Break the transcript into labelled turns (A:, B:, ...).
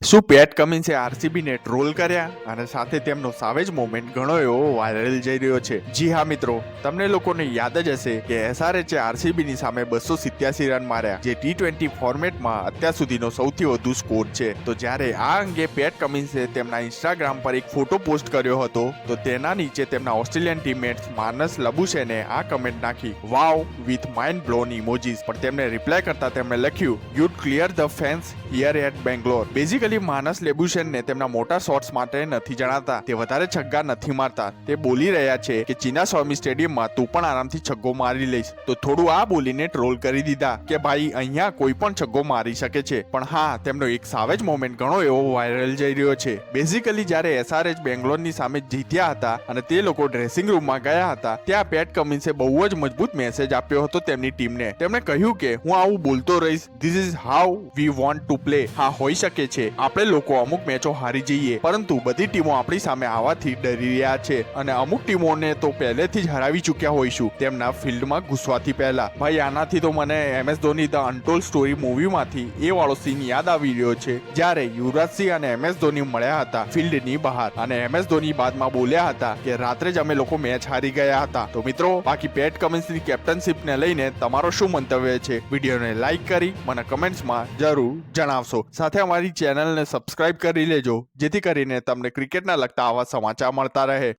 A: શું પેટ કમિન્સે આરસીબીને ટ્રોલ કર્યા અને સાથે તેમનો સાવેજ મોમેન્ટ ઘણો એવો વાયરલ જઈ રહ્યો છે. જી હા મિત્રો, તમને લોકોને યાદ જ હશે કે એસઆરએચે આરસીબીની સામે બસો સિત્યાસી રન માર્યા, જે ટી ટ્વેન્ટી ફોર્મેટમાં અત્યાર સુધીનો સૌથી વધુ સ્કોર છે. તો જ્યારે આ અંગે પેટ કમિન્સે તેમના ઇન્સ્ટાગ્રામ પર એક ફોટો પોસ્ટ કર્યો હતો, તો તેના નીચે તેમના ઓસ્ટ્રેલિયન ટીમમેટ્સ માનસ લબુશેને આ કમેન્ટ નાખી wow with mind blown emojis પણ તેમને રિપ્લાય કરતા તેમણે લખ્યું you'd clear the fans here at Bangalore basically Marnus લેબુશનને તેમના મોટા શોટ્સ માટે નથી જણાતા. તે વધારે છગ્ગા નથી મારતા. તે બોલી રહ્યા છે કે, ચીના સ્વામી સ્ટેડિયમમાં તું પણ આરામથી છગ્ગો મારી લઈશ. તો થોડું આ બોલીને ટ્રોલ કરી દીધા કે, ભાઈ, અહીંયા કોઈ પણ છગ્ગો મારી શકે છે. પણ હા, તેમનો એક સાવેજ મોમેન્ટ ઘણો એવો વાયરલ જઈ રહ્યો છે. બેઝિકલી જ્યારે એસઆરએચ બેંગ્લોરની સામે જીત્યા હતા અને તે લોકો ડ્રેસિંગ રૂમમાં ગયા હતા, ત્યાં પેટ કમિન્સે બહુ જ મજબૂત મેસેજ આપ્યો હતો તેમની ટીમને. તેમણે કહ્યું કે, હું આવું બોલતો રહીશ. This is how we want to play હા, હોઈ શકે છે. આપણે લોકો અમુક મેચો હારી જઈએ, પરંતુ બધી ટીમો આપણી સામે આવવાથી ડરી રહ્યા છે. અને અમુક ટીમોને તો પહેલેથી જ હરાવી ચૂક્યા હોઈશું. તેમના ફિલ્ડમાં ઘૂસવાથી પહેલા. ભાઈ, આનાથી તો મને MS Dhoni the untold story મૂવીમાંથી એ વાળો સીન યાદ આવી રહ્યો છે, જ્યારે યુવરાજસિંહ અને એમએસ ધોની મળ્યા હતા ફિલ્ડની બહાર. અને એમએસ ધોની બાદમાં બોલ્યા હતા કે, રાત્રે જ અમે લોકો મેચ હારી ગયા હતા. તો મિત્રો, બાકી પેટ કમિન્સની કેપ્ટનશીપને લઈને તમારો શું મંતવ્ય છે? વિડીયોને લાઈક કરી, મને કમેન્ટ્સમાં જરૂર જણાવશો. સાથે અમારી ચેનલને સબસ્ક્રાઇબ કરી લેજો. જેથી કરીને તમને ક્રિકેટના લગતા આવા સમાચાર મળતા રહે.